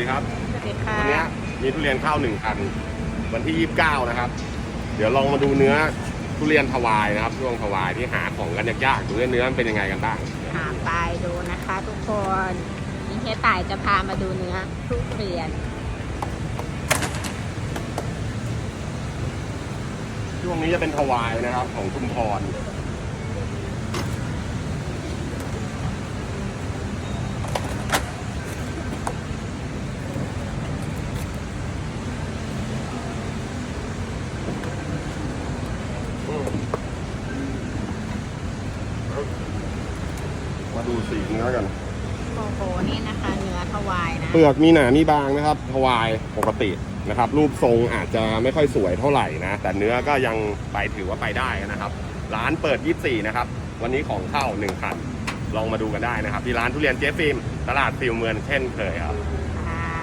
สวัสดีครับสวัสดีค่ะวันนี้มีทุเรียนเข้าหนึ่งคัน วันที่ 29 นะครับ เดี๋ยวลองมาดูเนื้อทุเรียนถวายนะครับ ช่วงถวายที่หาของกันยากๆดูว่าเนื้อมันเป็นยังไงกันบ้างหาปลายดูนะคะทุกคนนี่เฮียต่ายจะพามาดูเนื้อทุเรียน ช่วงนี้จะเป็นถวายนะครับของชุมพร มมาดูสีเนื้อกัน โอ้โหนี่นะคะ เนื้อถวายนะ เปลือกมีหนามีบางนะครับทวายปกตินะครับ รูปทรงอาจจะไม่ค่อยสวยเท่าไหร่นะ แต่เนื้อก็ยังไปถือว่าไปได้นะครับ ร้านเปิด 24 นะครับ วันนี้ของเข้า1คัน ลองมาดูกันได้นะครับ ที่ร้านทุเรียนเจ๊ฟิล์มตลาดฟิลเมืองเช่นเคยครับ